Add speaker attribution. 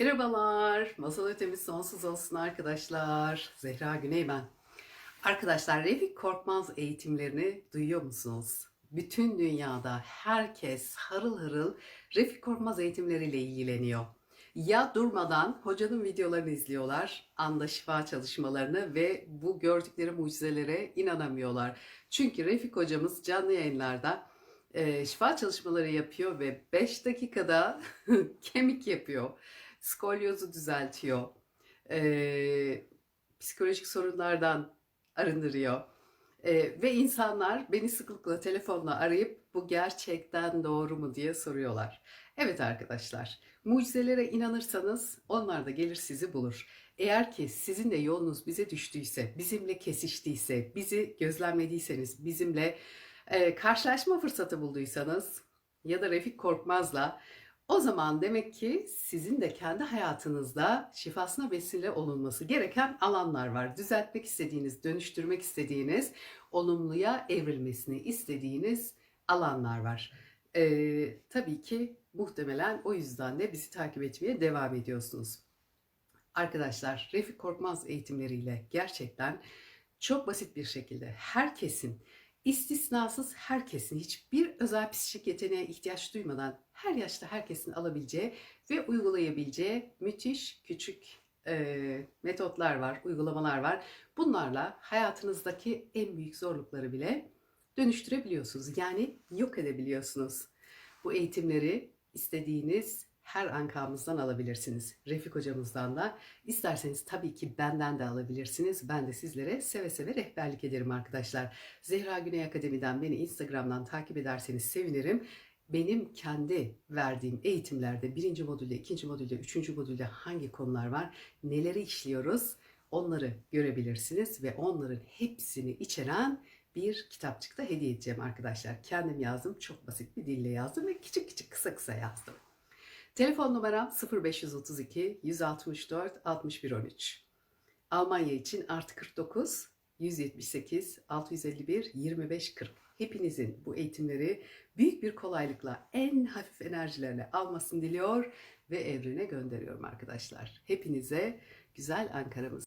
Speaker 1: Merhabalar, masal ötemiz sonsuz olsun arkadaşlar. Zehra Güney ben. Arkadaşlar Refik Korkmaz eğitimlerini duyuyor musunuz? Bütün dünyada herkes harıl harıl Refik Korkmaz eğitimleriyle ilgileniyor. Ya durmadan hocanın videolarını izliyorlar, anda şifa çalışmalarını ve bu gördükleri mucizelere inanamıyorlar. Çünkü Refik hocamız canlı yayınlarda şifa çalışmaları yapıyor ve 5 dakikada kemik yapıyor skolyozu düzeltiyor, Ee, psikolojik sorunlardan arındırıyor. Ee, ve insanlar beni sıklıkla telefonla arayıp bu gerçekten doğru mu diye soruyorlar. Evet arkadaşlar, mucizelere inanırsanız onlar da gelir sizi bulur. Eğer ki sizin de yolunuz bize düştüyse, bizimle kesiştiyse, bizi gözlemlediyseniz, bizimle e, karşılaşma fırsatı bulduysanız ya da Refik Korkmaz'la o zaman demek ki sizin de kendi hayatınızda şifasına vesile olunması gereken alanlar var. Düzeltmek istediğiniz, dönüştürmek istediğiniz, olumluya evrilmesini istediğiniz alanlar var. Ee, tabii ki muhtemelen o yüzden de bizi takip etmeye devam ediyorsunuz. Arkadaşlar Refik Korkmaz eğitimleriyle gerçekten çok basit bir şekilde herkesin istisnasız herkesin hiçbir özel psikik yeteneğe ihtiyaç duymadan her yaşta herkesin alabileceği ve uygulayabileceği müthiş küçük e, metotlar var, uygulamalar var. Bunlarla hayatınızdaki en büyük zorlukları bile dönüştürebiliyorsunuz. Yani yok edebiliyorsunuz. Bu eğitimleri istediğiniz her ankamızdan alabilirsiniz. Refik hocamızdan da isterseniz tabii ki benden de alabilirsiniz. Ben de sizlere seve seve rehberlik ederim arkadaşlar. Zehra Güney Akademi'den beni Instagram'dan takip ederseniz sevinirim. Benim kendi verdiğim eğitimlerde birinci modülde, ikinci modülde, üçüncü modülde hangi konular var, neleri işliyoruz onları görebilirsiniz ve onların hepsini içeren bir kitapçıkta hediye edeceğim arkadaşlar. Kendim yazdım, çok basit bir dille yazdım ve küçük küçük kısa kısa yazdım. Telefon numaram 0532 164 61 13. Almanya için artı 49 178 651 25 40. Hepinizin bu eğitimleri büyük bir kolaylıkla en hafif enerjilerle almasını diliyor ve evrene gönderiyorum arkadaşlar. Hepinize güzel Ankara'mız